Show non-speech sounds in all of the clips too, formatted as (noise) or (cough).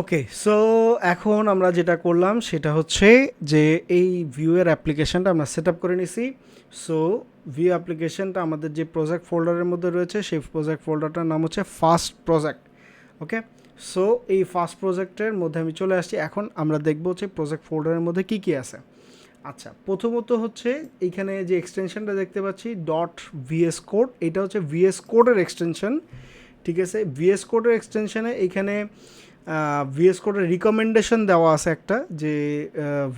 Okay so এখন আমরা যেটা করলাম সেটা হচ্ছে যে এই ভিউয়ের অ্যাপ্লিকেশনটা আমরা সেট আপ করে নিছি। সো ভিউ অ্যাপ্লিকেশনটা আমাদের যে প্রজেক্ট ফোল্ডারের মধ্যে রয়েছে, সেই প্রজেক্ট ফোল্ডারটার নাম হচ্ছে ফার্স্ট প্রজেক্ট ওকে সো এই ফার্স্ট প্রজেক্টের মধ্যে আমি চলে আসছি। এখন আমরা দেখব হচ্ছে প্রজেক্ট ফোল্ডারের মধ্যে কী কী আছে। আচ্ছা প্রথমত হচ্ছে এইখানে যে এক্সটেনশনটা দেখতে পাচ্ছি ডট ভিএস কোড এটা হচ্ছে ভিএস কোডের এক্সটেনশন ঠিক আছে? ভিএস কোডের এক্সটেনশনে এইখানে ভিএস কোডের রিকমেন্ডেশন দেওয়া আছে একটা যে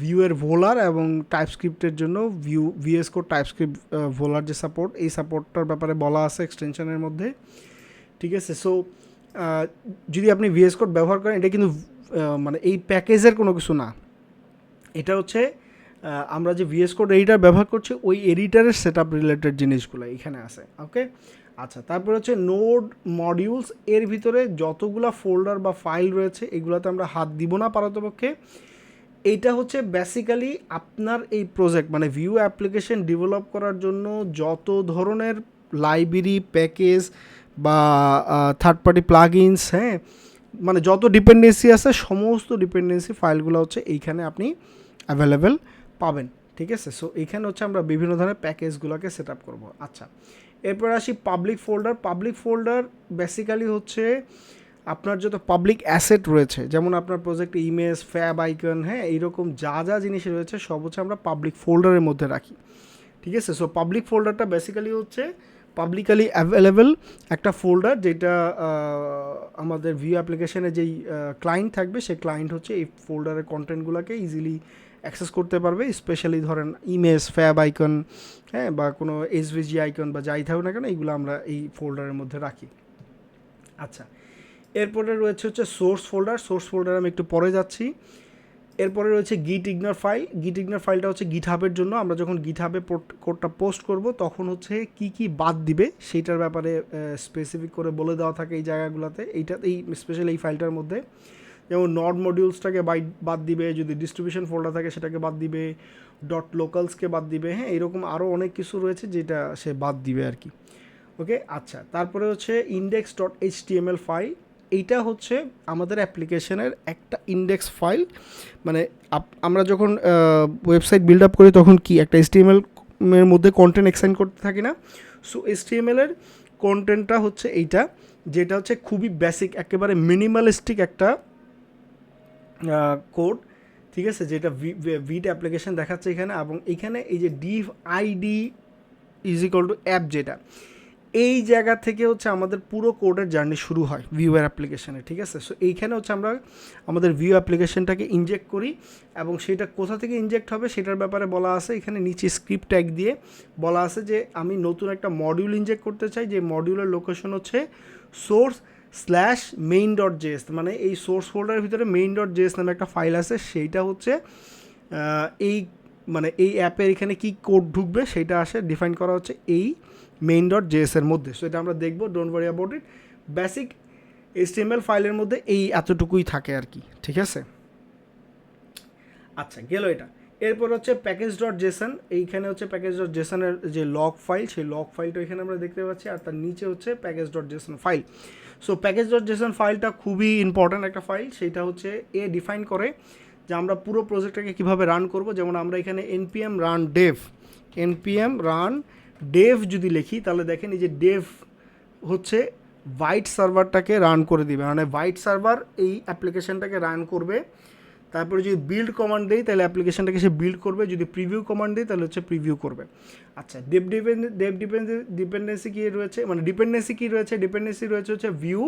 ভিউয়ের ভোলার এবং টাইপস্ক্রিপ্টের জন্য ভিউ ভিএস কোড টাইপস্ক্রিপ্ট ভোলার যে সাপোর্ট এই সাপোর্টটার ব্যাপারে বলা আছে এক্সটেনশনের মধ্যে। ঠিক আছে? সো যদি আপনি ভিএস কোড ব্যবহার করেন, এটা কিন্তু মানে এই প্যাকেজের কোনো কিছু না। এটা হচ্ছে আমরা যে ভিএস কোড এডিটার ব্যবহার করছি, ওই এডিটারের সেট আপ রিলেটেড জিনিসগুলো এখানে আছে ওকে আচ্ছা তারপর হচ্ছে নোড মডিউলস এর ভিতরে যতগুলা ফোল্ডার বা ফাইল রয়েছে, এগুলোতে আমরা হাত দিব না পারতপক্ষে। এইটা হচ্ছে বেসিক্যালি আপনার এই প্রজেক্ট মানে ভিউ অ্যাপ্লিকেশন ডেভেলপ করার জন্য যত ধরনের লাইব্রেরি প্যাকেজ বা থার্ড পার্টি প্লাগইনস হ্যাঁ মানে যত ডিপেন্ডেন্সি আছে, সমস্ত ডিপেন্ডেন্সি ফাইলগুলো হচ্ছে এইখানে আপনি অ্যাভেলেবেল পাবেন। ঠিক আছে? সো এইখানে হচ্ছে আমরা বিভিন্ন ধরনের প্যাকেজগুলোকে সেট আপ করব। আচ্ছা এরপর আসি public folder public folder basically হচ্ছে আপনার যত পাবলিক অ্যাসেট রয়েছে, যেমন আপনার প্রজেক্টে ইমেজ ফ্যাব আইকন হ্যাঁ এইরকম যা যা জিনিস রয়েছে সব হচ্ছে আমরা পাবলিক ফোল্ডারের মধ্যে রাখি। ঠিক আছে? সো পাবলিক ফোল্ডারটা বেসিক্যালি হচ্ছে পাবলিকালি অ্যাভেলেবেল একটা ফোল্ডার যেটা আমাদের ভিউ অ্যাপ্লিকেশনে যেই ক্লায়েন্ট থাকবে, সেই ক্লায়েন্ট হচ্ছে এই ফোল্ডারের কন্টেন্টগুলোকে ইজিলি অ্যাক্সেস করতে পারবে, স্পেশালি ধরেন ইমেজ, ফ্যাব আইকন হ্যাঁ বা কোনো এসভিজি আইকন বা যাই থাকুক না কেন, এইগুলো আমরা এই ফোল্ডারের মধ্যে রাখি। আচ্ছা এরপরে রয়েছে হচ্ছে সোর্স ফোল্ডার সোর্স ফোল্ডার আমি একটু পরে যাচ্ছি। এরপরে রয়েছে গিট ইগনার ফাইল গিট ইগনার ফাইলটা হচ্ছে গিট হাবের জন্য, আমরা যখন গিট হাবে কোডটা পোস্ট করব, তখন হচ্ছে কি কি বাদ দিবে, সেইটার ব্যাপারে স্পেসিফিক করে বলে দেওয়া থাকে এই জায়গাগুলোতে, এইটা, এই স্পেশাল এই ফাইলটার মধ্যে। যেমন নট মডিউলসটাকে বাই বাদ দিবে, যদি ডিস্ট্রিবিউশন ফোল্ডার থাকে সেটাকে বাদ দিবে ডট লোকালসকে বাদ দিবে হ্যাঁ এরকম আরও অনেক কিছু রয়েছে যেটা সে বাদ দিবে আর কি। ওকে আচ্ছা তারপরে হচ্ছে index dot H TML file এইটা হচ্ছে আমাদের অ্যাপ্লিকেশনের একটা ইন্ডেক্স ফাইল মানে আমরা যখন ওয়েবসাইট বিল্ড আপ করি তখন কি একটা এসটিএমএল এর মধ্যে কন্টেন্ট এক্সটেন্ড করতে থাকি না? সো এসটিএমএল এর কন্টেন্টটা হচ্ছে এইটা, যেটা হচ্ছে খুবই বেসিক একেবারে মিনিমালিস্টিক একটা কোড ঠিক আছে, যেটা ভিট অ্যাপ্লিকেশন দেখাচ্ছে এখানে, এবং এখানে এই যে div ID is equal to app যেটা, এই জায়গা থেকে হচ্ছে আমাদের পুরো কোডের জার্নি শুরু হয় ভিউয়ার অ্যাপ্লিকেশনে ঠিক আছে? সো এইখানে হচ্ছে আমরা আমাদের ভিউ অ্যাপ্লিকেশনটাকে ইনজেক্ট করি, এবং সেটা কোথা থেকে ইনজেক্ট হবে সেটার ব্যাপারে বলা আছে। এখানে নিচে স্ক্রিপ্ট ট্যাগ দিয়ে বলা আছে যে, আমি নতুন একটা মডিউল ইনজেক্ট করতে চাই, যে মডিউলের লোকেশন হচ্ছে source slash main dot JS মানে এই সোর্স ফোল্ডারের ভিতরে মেইন ডট জেএস নামে একটা ফাইল আছে, সেইটা হচ্ছে এই মানে এই অ্যাপের এখানে কি কোড ঢুকবে সেটা আসে ডিফাইন করা হচ্ছে এই মেইন ডট জেএস এর মধ্যে। সো এটা আমরা দেখব don't worry about it basic HTML ফাইলের মধ্যে এই এতটুকুই থাকে আর কি, ঠিক আছে? আচ্ছা গেল এটা। এরপর হচ্ছে প্যাকেজ ডট জেসন এইখানে হচ্ছে প্যাকেজ ডট জেসনের যে লগ ফাইল সেই লগ ফাইলটা এখানে আমরা দেখতে পাচ্ছি, আর তার নিচে হচ্ছে package dot JSON file so package dot Jason ফাইলটা খুবই ইম্পর্ট্যান্ট একটা ফাইল সেটা হচ্ছে এ ডিফাইন করে যে আমরা পুরো প্রজেক্টটাকে কীভাবে রান করব। যেমন আমরা এখানে NPM run dev NPM run dev যদি লিখি, তাহলে দেখেন এই যে ডেভ হচ্ছে হোয়াইট সার্ভারটাকে রান করে দিবে। মানে হোয়াইট সার্ভার এই অ্যাপ্লিকেশনটাকে রান করবে। তারপরে যদি বিল্ড কমান্ড দেই, তাহলে অ্যাপ্লিকেশনটাকে সে বিল্ড করবে। যদি প্রিভিউ কমান্ড দেই, তাহলে হচ্ছে প্রিভিউ করবে। আচ্ছা ডেপ ডিপেন্ড ডেপ ডিপেন্ডেন্সি কী রয়েছে? মানে ডিপেন্ডেন্সি কী রয়েছে? ডিপেন্ডেন্সি রয়েছে হচ্ছে ভিউ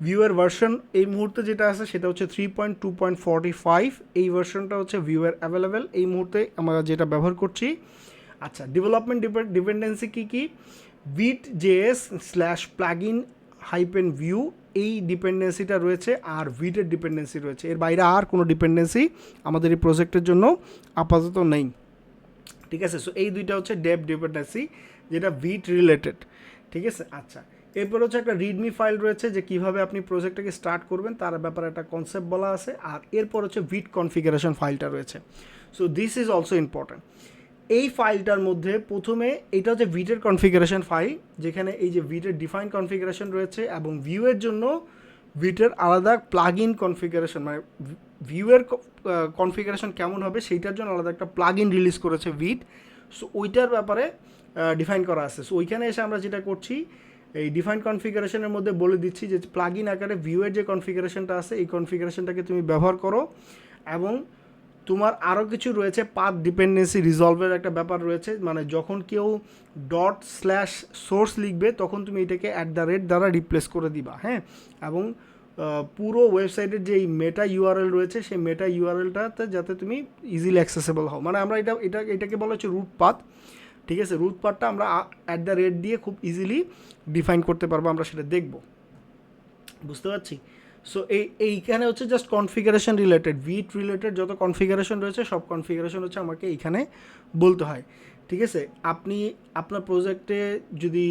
ভিউয়ের ভার্সন এই মুহূর্তে যেটা আছে, সেটা হচ্ছে three point two point forty five এই ভার্সনটা হচ্ছে ভিউয়ের অ্যাভেলেবেল এই মুহূর্তে আমরা যেটা ব্যবহার করছি। আচ্ছা ডেভেলপমেন্ট ডিপেন্ডেন্সি কী কী? Vite JS slash plugin hyphen Vue এই ডিপেন্ডেন্সিটা রয়েছে আর ভিটের ডিপেন্ডেন্সি রয়েছে। এর বাইরে আর কোনো ডিপেন্ডেন্সি আমাদের এই প্রজেক্টের জন্য আপাতত নেই। ঠিক আছে? সো এই দুইটা হচ্ছে ডেপ ডিপেন্ডেন্সি যেটা ভিট রিলেটেড ঠিক আছে? আচ্ছা। এরপর হচ্ছে একটা রিডমি ফাইল রয়েছে যে কীভাবে আপনি প্রজেক্টটাকে স্টার্ট করবেন, তার ব্যাপারে একটা কনসেপ্ট বলা আছে। আর এরপর হচ্ছে ভিট কনফিগারেশন ফাইলটা রয়েছে। So this is also important এই ফাইলটার মধ্যে প্রথমে এটা হচ্ছে ভিটের কনফিগারেশন ফাইল, যেখানে এই যে ভিটের ডিফাইন কনফিগারেশন রয়েছে এবং ভিউয়ের জন্য ভিটের আলাদা প্লাগ ইন কনফিগারেশন মানে ভিউয়ের কনফিগারেশন কেমন হবে সেইটার জন্য আলাদা একটা প্লাগ ইন রিলিজ করেছে ভিট। সো ওইটার ব্যাপারে ডিফাইন করা আছে। সো ওইখানে এসে আমরা যেটা করছি, এই ডিফাইন কনফিগারেশনের মধ্যে বলে দিচ্ছি যে প্লাগ ইন আকারে ভিউয়ের যে কনফিগারেশনটা আছে, এই কনফিগারেশনটাকে তুমি ব্যবহার করো এবং তোমার আরও কিছু রয়েছে পাথ ডিপেন্ডেন্সি রিজলভের একটা ব্যাপার রয়েছে। মানে যখন কেউ ডট স্ল্যাশ সোর্স লিখবে, তখন তুমি এটাকে অ্যাট দ্য রেট দ্বারা রিপ্লেস করে দিবা হ্যাঁ? এবং পুরো ওয়েবসাইটের যে মেটা ইউআরএল রয়েছে, সেই মেটা ইউআরএলটাতে যাতে তুমি ইজিলি অ্যাক্সেসেবল হও। মানে আমরা এটা এটা, এটাকে বলা হচ্ছে রুট পাথ ঠিক আছে? রুট পাথটা আমরা অ্যাট দ্য রেট দিয়ে খুব ইজিলি ডিফাইন করতে পারব, আমরা সেটা দেখব। বুঝতে পারছি? সো এই, এইখানে হচ্ছে just configuration related Vite related যত কনফিগারেশন রয়েছে, সব কনফিগারেশন হচ্ছে আমাকে এইখানে বলতে হয়। ঠিক আছে? আপনি আপনার প্রজেক্টে যদি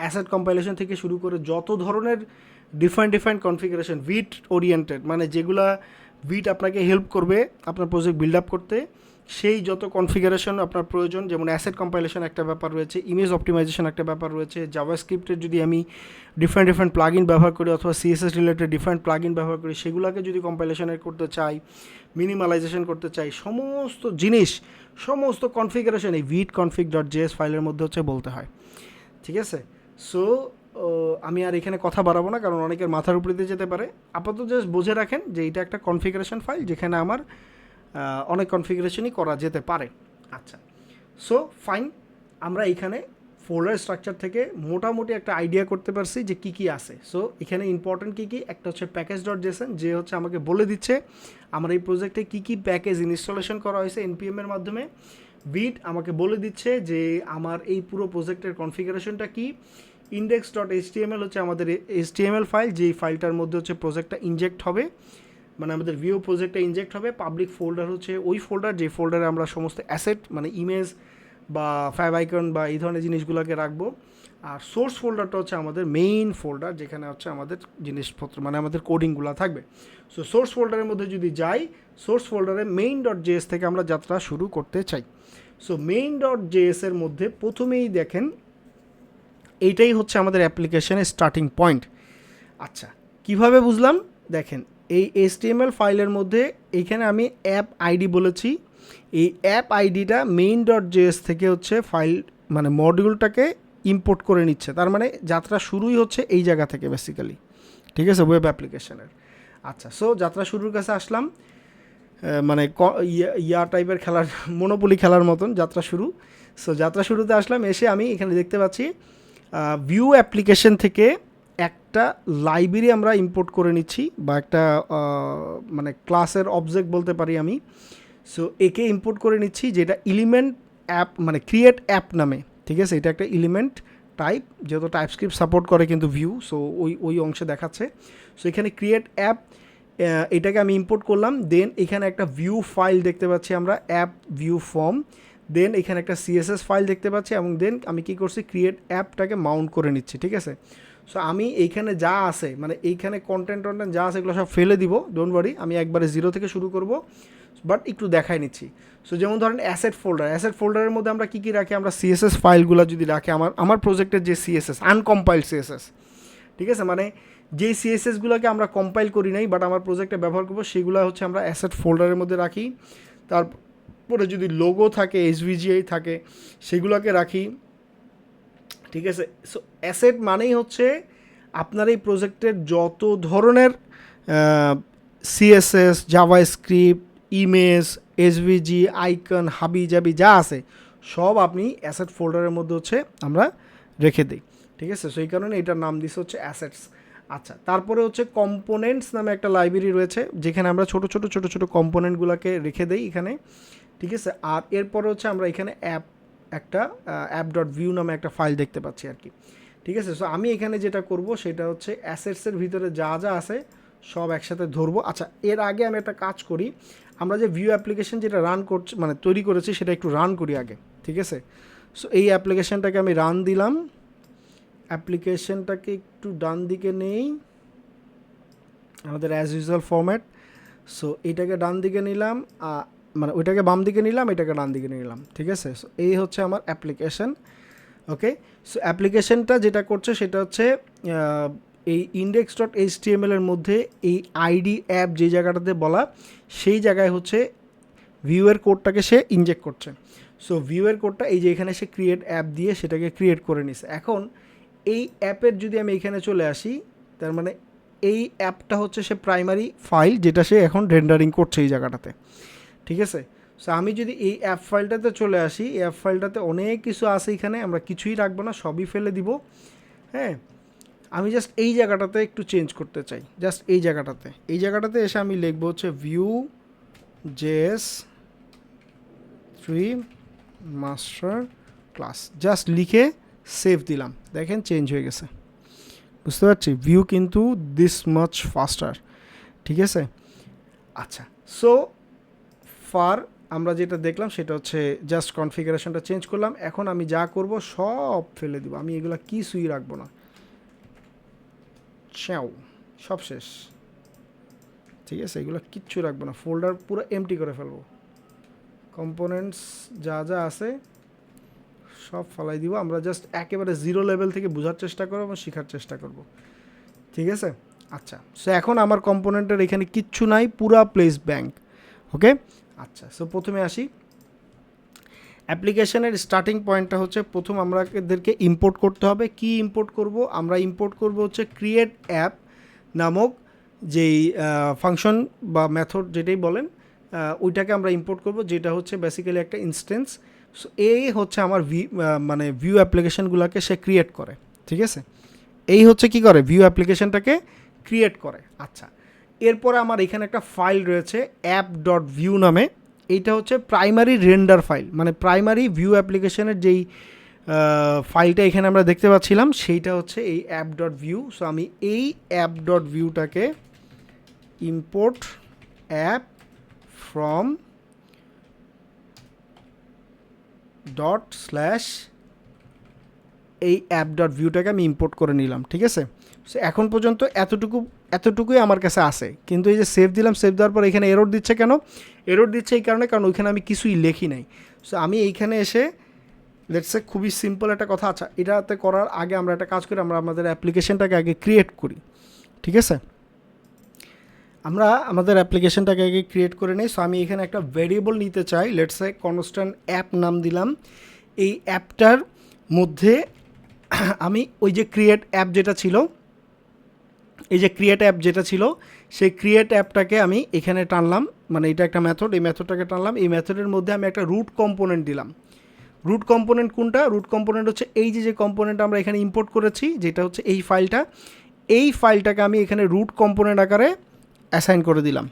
অ্যাসেট কম্পাইলেশন থেকে শুরু করে যত ধরনের different different configuration Vite oriented মানে যেগুলা ভিট আপনাকে হেল্প করবে আপনার প্রজেক্ট বিল্ড আপ করতে সেই যত কনফিগারেশন আপনার প্রয়োজন, যেমন অ্যাসেট কম্পাইলেশন একটা ব্যাপার রয়েছে ইমেজ অপটিমাইজেশন একটা ব্যাপার রয়েছে জাভা স্ক্রিপ্টের যদি আমি ডিফারেন্ট ডিফারেন্ট প্লাগ ইন ব্যবহার করি অথবা CSS related different plugin ব্যবহার করি, সেগুলোকে যদি কম্পাইলেশনের করতে চাই মিনিমালাইজেশন করতে চাই, সমস্ত জিনিস, সমস্ত কনফিগারেশন এই ভিট কনফিগ ডট জেএস ফাইলের মধ্যে হচ্ছে বলতে হয়। ঠিক আছে? সো আমি আর এখানে কথা বাড়াবো না, কারণ অনেকের মাথার উপরে দিয়ে যেতে পারে। আপাতত জাস্ট বুঝে রাখেন যে এটা একটা কনফিগারেশন ফাইল যেখানে আমার অনেক কনফিগারেশনই করা যেতে পারে। আচ্ছা। সো ফাইন আমরা এখানে ফোল্ডার স্ট্রাকচার থেকে মোটামুটি একটা আইডিয়া করতে পারছি যে কী কী আছে। সো এখানে ইম্পর্টেন্ট কী কী? একটা হচ্ছে প্যাকেজ ডট জেসন যে হচ্ছে আমাকে বলে দিচ্ছে আমার এই প্রজেক্টে কী কী প্যাকেজ ইনস্টলেশন করা হয়েছে এনপিএম এর মাধ্যমে। বিট আমাকে বলে দিচ্ছে যে আমার এই পুরো প্রজেক্টের কনফিগারেশনটা কী? ইন্ডেক্স ডট এইচটিএমএল হচ্ছে আমাদের এইচটিএমএল ফাইল যেই ফাইলটার মধ্যে হচ্ছে প্রজেক্টটা ইনজেক্ট হবে। মানে আমাদের ভিউ প্রজেক্টে ইনজেক্ট হবে পাবলিক ফোল্ডার হচ্ছে ওই ফোল্ডার যে ফোল্ডারে আমরা সমস্ত অ্যাসেট মানে ইমেজ বা ফাইভ আইকন বা এই ধরনের জিনিসগুলোকে রাখব। আর সোর্স ফোল্ডারটা হচ্ছে আমাদের মেইন ফোল্ডার যেখানে হচ্ছে আমাদের জিনিসপত্র মানে আমাদের কোডিংগুলো থাকবে। সো সোর্স ফোল্ডারের মধ্যে যদি যাই সোর্স ফোল্ডারে মেইন ডট জেএস থেকে আমরা যাত্রা শুরু করতে চাই। সো মেইন ডট জেএসের মধ্যে প্রথমেই দেখেন, এইটাই হচ্ছে আমাদের অ্যাপ্লিকেশনের স্টার্টিং পয়েন্ট আচ্ছা কীভাবে বুঝলাম? দেখেন এই এসটিএমএল ফাইলের মধ্যে এইখানে আমি অ্যাপ আইডি বলেছি। এই অ্যাপ আইডিটা মেইন ডট জেএস থেকে হচ্ছে ফাইল মানে মডিউলটাকে ইম্পোর্ট করে নিচ্ছে। তার মানে যাত্রা শুরুই হচ্ছে এই জায়গা থেকে বেসিক্যালি ঠিক আছে? ওয়েব অ্যাপ্লিকেশনের আচ্ছা সো যাত্রা শুরুর কাছে আসলাম। মানে ক- ইয়া টাইপের খেলার মনোপলি খেলার মতন যাত্রা শুরু। সো যাত্রা শুরুতে আসলাম, এসে আমি এখানে দেখতে পাচ্ছি ভিউ অ্যাপ্লিকেশন থেকে একটা লাইব্রেরি আমরা ইম্পোর্ট করে নিচ্ছি বা একটা মানে ক্লাসের অবজেক্ট বলতে পারি আমি। সো একে ইম্পোর্ট করে নিচ্ছি যেটা এলিমেন্ট অ্যাপ মানে ক্রিয়েট অ্যাপ নামে। ঠিক আছে? এটা একটা এলিমেন্ট টাইপ যেহেতু টাইপস্ক্রিপ্ট সাপোর্ট করে কিন্তু ভিউ সো ওই ওই অংশে দেখাচ্ছে। সো এখানে ক্রিয়েট অ্যাপ এটাকে আমি ইম্পোর্ট করলাম দেন এখানে একটা ভিউ ফাইল দেখতে পাচ্ছি আমরা অ্যাপ ভিউ ফর্ম দেন এখানে একটা সিএসএস ফাইল দেখতে পাচ্ছি এবং দেন আমি কি করছি ক্রিয়েট অ্যাপটাকে মাউন্ট করে নিচ্ছি, ঠিক আছে? সো আমি এইখানে যা আছে মানে এইখানে কন্টেন্ট টন্টেন্ট যা আছে, এগুলো সব ফেলে দিব। ডোন্ট ওয়ারি আমি একবারে জিরো থেকে শুরু করব। বাট একটু দেখাই নিচ্ছি। সো যেমন ধরেন অ্যাসেট ফোল্ডার অ্যাসেট ফোল্ডারের মধ্যে আমরা কী কী রাখি? আমরা সিএসএস ফাইলগুলো যদি রাখি, আমার আমার প্রজেক্টের যে সিএসএস আনকম্পাইল্ড সিএসএস ঠিক আছে? মানে যেই সিএসএসগুলোকে আমরা কম্পাইল করি নাই বাট আমার প্রজেক্টে ব্যবহার করব, সেগুলো হচ্ছে আমরা অ্যাসেট ফোল্ডারের মধ্যে রাখি। তারপরে যদি লোগো থাকে এসভিজিআই থাকে, সেগুলোকে রাখি। ঠিক আছে? সো অ্যাসেট মানেই হচ্ছে আপনার এই প্রজেক্টের যত ধরনের CSS JavaScript image SVG icon হাবি জাবি যা আছে, সব আপনি অ্যাসেট ফোল্ডারের মধ্যে হচ্ছে আমরা রেখে দিই। ঠিক আছে? সেই কারণে এটার নাম দিচ্ছে হচ্ছে অ্যাসেটস। আচ্ছা তারপরে হচ্ছে কম্পোনেন্টস নামে একটা লাইব্রেরি রয়েছে, যেখানে আমরা ছোট ছোট ছোট ছোট কম্পোনেন্টগুলোকে রেখে দেই এখানে। ঠিক আছে? আর এরপরে হচ্ছে আমরা এখানে অ্যাপ একটা অ্যাপ ডট ভিউ নামে একটা ফাইল দেখতে পাচ্ছি আর কি। ঠিক আছে? সো আমি এখানে যেটা করব সেটা হচ্ছে অ্যাসেটসের ভিতরে যা যা আছে সব একসাথে ধরবো। আচ্ছা এর আগে আমি একটা কাজ করি। আমরা যে ভিউ অ্যাপ্লিকেশন যেটা রান করছি মানে তৈরি করেছি সেটা একটু রান করি আগে, ঠিক আছে? সো এই অ্যাপ্লিকেশনটাকে আমি রান দিলাম। অ্যাপ্লিকেশনটাকে একটু ডান দিকে নেই। আমাদের অ্যাজ ইউজুয়াল ফরম্যাট সো এটাকে ডান দিকে নিলাম মানে ওইটাকে বাম দিকে নিলাম, এটাকে ডান দিকে নিলাম, ঠিক আছে? সো এই হচ্ছে আমার অ্যাপ্লিকেশন ওকে সো অ্যাপ্লিকেশনটা যেটা করছে সেটা হচ্ছে এই ইন্ডেক্স ডট এইচ এর মধ্যে এই আইডি অ্যাপ যে জায়গাটাতে বলা, সেই জায়গায় হচ্ছে ভিউয়ের কোডটাকে সে ইনজেক্ট করছে। সো ভিউয়ের কোডটা এই যে এখানে সে ক্রিয়েট অ্যাপ দিয়ে সেটাকে ক্রিয়েট করে নিছে। এখন, এই অ্যাপের যদি আমি এখানে চলে আসি, তার মানে এই অ্যাপটা হচ্ছে সে প্রাইমারি ফাইল যেটা সে এখন রেন্ডারিং করছে এই জায়গাটাতে। ঠিক আছে? সো আমি যদি এই অ্যাপ ফাইলটাতে চলে আসি, এই অ্যাপ ফাইলটাতে অনেক কিছু আছে এখানে, আমরা কিছুই রাখব না, সবই ফেলে দিব। হ্যাঁ? আমি জাস্ট এই জায়গাটাতে একটু চেঞ্জ করতে চাই জাস্ট এই জায়গাটাতে। এই জায়গাটাতে এসে আমি লিখব হচ্ছে Vue JS three master class just লিখে সেভ দিলাম। দেখেন চেঞ্জ হয়ে গেছে। বুঝতে পারছি? ভিউ কিন্তু দিস মাচ ফাস্টার ঠিক আছে? আচ্ছা। সো ফার আমরা যেটা দেখলাম সেটা হচ্ছে জাস্ট কনফিগারেশনটা চেঞ্জ করলাম। এখন আমি যা করব সব ফেলে দিব। আমি এগুলো কিছুই রাখব না। চ্যাও, সব শেষ। ঠিক আছে? এগুলো কিচ্ছু রাখব না। ফোল্ডার পুরো এমটি করে ফেলব। কম্পোনেন্টস যা যা আছে সব ফালাই দিব। আমরা জাস্ট একেবারে জিরো লেভেল থেকে বোঝার চেষ্টা করব এবং শেখার চেষ্টা করব। ঠিক আছে? আচ্ছা সো এখন আমার কম্পোনেন্টের এখানে কিচ্ছু নাই। পুরা প্লেস ব্যাংক ওকে আচ্ছা সো প্রথমে আসি। অ্যাপ্লিকেশনের স্টার্টিং পয়েন্টটা হচ্ছে প্রথম আমাদেরকে ইম্পোর্ট করতে হবে। কি ইম্পোর্ট করব? আমরা ইম্পোর্ট করব হচ্ছে ক্রিয়েট অ্যাপ নামক যেই ফাংশন বা মেথড যেটাই বলেন ওইটাকে আমরা ইম্পোর্ট করব, যেটা হচ্ছে বেসিক্যালি একটা ইনস্টেন্স সো এই হচ্ছে আমার ভি মানে ভিউ অ্যাপ্লিকেশনগুলোকে সে ক্রিয়েট করে, ঠিক আছে? এই হচ্ছে কি করে? ভিউ অ্যাপ্লিকেশনটাকে ক্রিয়েট করে আচ্ছা। এরপরে আমার এখানে একটা ফাইল রয়েছে অ্যাপ ডট ভিউ নামে। এইটা হচ্ছে প্রাইমারি রেন্ডার ফাইল মানে প্রাইমারি ভিউ অ্যাপ্লিকেশনের যেই ফাইলটা এখানে আমরা দেখতে পাচ্ছিলাম, সেইটা হচ্ছে এই অ্যাপ ডট ভিউ সো আমি এই app dot ভিউটাকে import app from dot slash এই অ্যাপ ডট ভিউটাকে আমি ইম্পোর্ট করে নিলাম, ঠিক আছে? সো এখন পর্যন্ত এতটুকু, এতটুকুই আমার কাছে আছে। কিন্তু এই যে সেভ দিলাম সেভ দেওয়ার পর এখানে এরর দিচ্ছে কেন? এরর দিচ্ছে এই কারণে কারণ ওইখানে আমি কিছুই লেখি নাই। সো আমি এইখানে এসে লেটসে খুবই সিম্পল একটা কথা আচ্ছা এটাতে করার আগে আমরা একটা কাজ করি, আমরা আমাদের অ্যাপ্লিকেশনটাকে আগে ক্রিয়েট করি, ঠিক আছে? আমরা আমাদের অ্যাপ্লিকেশনটাকে আগে ক্রিয়েট করে নিই। সো আমি এখানে একটা ভেরিয়েবল নিতে চাই লেটসে কনস্ট্যান্ট অ্যাপ নাম দিলাম। এই অ্যাপটার মধ্যে (clears throat) আমি ওই যে ক্রিয়েট অ্যাপ যেটা ছিল, এই যে ক্রিয়েট অ্যাপ যেটা ছিল, সেই ক্রিয়েট অ্যাপটাকে আমি এখানে টানলাম। মানে এটা একটা মেথড এই মেথডটাকে টানলাম। এই মেথডের মধ্যে আমি একটা রুট কম্পোনেন্ট দিলাম। রুট কম্পোনেন্ট কোনটা? রুট কম্পোনেন্ট হচ্ছে এই যে যে কম্পোনেন্ট আমরা এখানে ইম্পোর্ট করেছি, যেটা হচ্ছে এই ফাইলটা এই ফাইলটাকে আমি এখানে রুট কম্পোনেন্ট আকারে অ্যাসাইন করে দিলাম।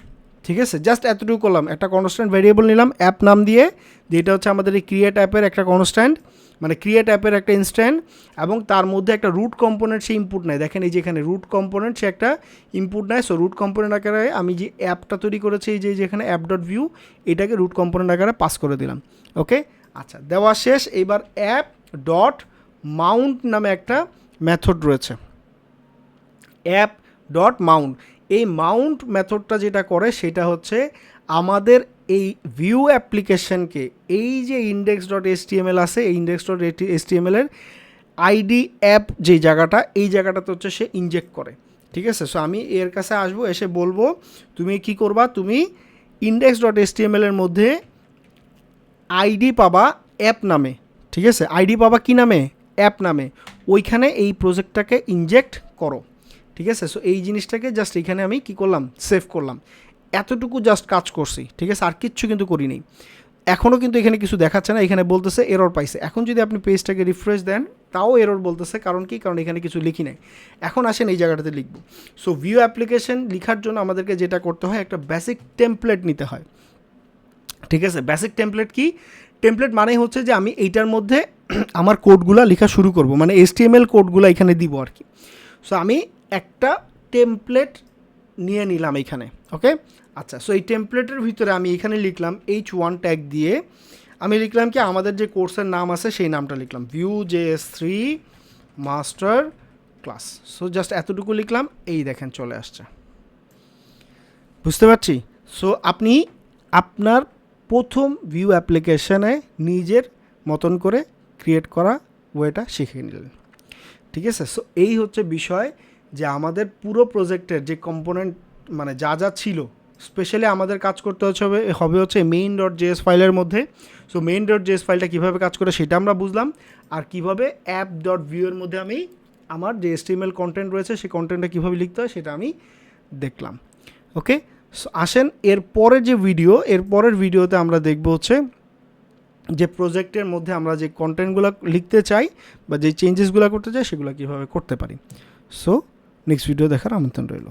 ঠিক আছে? জাস্ট এতটুকু করলাম। একটা কনস্ট্যান্ট ভেরিয়েবল নিলাম অ্যাপ নাম দিয়ে। যেটা হচ্ছে আমাদের এই ক্রিয়েট অ্যাপের একটা কনস্ট্যান্ট মানে ক্রিয়েট অ্যাপের একটা ইনস্ট্যান্ট এবং তার মধ্যে একটা রুট কম্পোনেন্ট সে ইনপুট নেয়। দেখেন এই যে এখানে রুট কম্পোনেন্ট সে একটা ইনপুট নেয়। সো রুট কম্পোনেন্ট আকারে আমি যে অ্যাপটা তৈরি করেছি, এই যে যেখানে অ্যাপ ডট ভিউ এটাকে রুট কম্পোনেন্ট আকারে পাস করে দিলাম। ওকে আচ্ছা দেওয়া শেষ। এবার অ্যাপ ডট মাউন্ট নামে একটা মেথড রয়েছে। অ্যাপ ডট মাউন্ট এই মাউন্ট মেথডটা যেটা করে, সেটা হচ্ছে আমাদের এই ভিউ অ্যাপ্লিকেশনকে এই যে ইন্ডেক্স ডট এসটিএমএল আছে, এই ইন্ডেক্স ডট এসটিএমএলের আইডি অ্যাপ যে জায়গাটা, এই জায়গাটাতে হচ্ছে সে ইনজেক্ট করে। ঠিক আছে? সো আমি এর কাছে আসব, এসে বলব, তুমি কি করবা? তুমি ইন্ডেক্স ডট এসটিএমএলের মধ্যে আইডি পাবা অ্যাপ নামে। ঠিক আছে? আইডি পাবা কি নামে? অ্যাপ নামে। ওইখানে এই প্রজেক্টটাকে ইনজেক্ট করো। ঠিক আছে? সো এই জিনিসটাকে জাস্ট এখানে আমি কি করলাম? সেভ করলাম। এতটুকু জাস্ট কাজ করছি, ঠিক আছে? আর কিচ্ছু কিন্তু করি নেই। এখনও কিন্তু এখানে কিছু দেখাচ্ছে না, এখানে বলতেছে এরর পাইছে। এখন যদি আপনি পেজটাকে রিফ্রেশ দেন, তাও এরর বলতেছে, কারণ কি? কারণ এখানে কিছু লিখি নাই। এখন আসেন এই জায়গাটাতে লিখব। সো ভিউ অ্যাপ্লিকেশন লেখার জন্য আমাদেরকে যেটা করতে হয়, একটা বেসিক টেমপ্লেট নিতে হয়। ঠিক আছে? বেসিক টেমপ্লেট কি? টেমপ্লেট মানে হচ্ছে যে আমি এইটার মধ্যে (clears throat) আমার কোডগুলো লেখা শুরু করব মানে এসটিএমএল কোডগুলো এখানে দিব আর কি। সো আমি একটা টেমপ্লেট নিয়ে নিলাম এখানে। ওকে? আচ্ছা সো এই টেমপ্লেটের ভিতরে আমি এখানে লিখলাম এইচ ওয়ান ট্যাগ দিয়ে। আমি লিখলাম কি, আমাদের যে কোর্সের নাম আছে সেই নামটা লিখলাম। Vue J S three master class so just এতটুকু লিখলাম, এই দেখেন চলে আসছে। বুঝতে পারছি? সো আপনি আপনার প্রথম ভিউ অ্যাপ্লিকেশনে নিজের মতন করে ক্রিয়েট করা ওয়েটা শিখে নিলেন। ঠিক আছে? সো এই হচ্ছে বিষয় যে আমাদের পুরো প্রজেক্টের যে কম্পোনেন্ট মানে যা যা ছিল স্পেশালি আমাদের কাজ করতে হচ্ছে হবে হচ্ছে মেইন ডট জেএস ফাইলের মধ্যে। সো মেইন ডট জেএস ফাইলটা কীভাবে কাজ করে সেটা আমরা বুঝলাম। আর কীভাবে অ্যাপ ডট ভিউয়ের মধ্যে আমি আমার যে এসটিএমএল কন্টেন্ট রয়েছে, সেই কন্টেন্টটা কীভাবে লিখতে হয় সেটা আমি দেখলাম। ওকে আসেন, এর পরের যে ভিডিও এর পরের ভিডিওতে আমরা দেখব হচ্ছে যে প্রজেক্টের মধ্যে আমরা যে কন্টেন্টগুলো লিখতে চাই বা যে চেঞ্জেসগুলো করতে চাই, সেগুলো কীভাবে করতে পারি। সো নেক্সট ভিডিও দেখার আমন্ত্রণ রইল।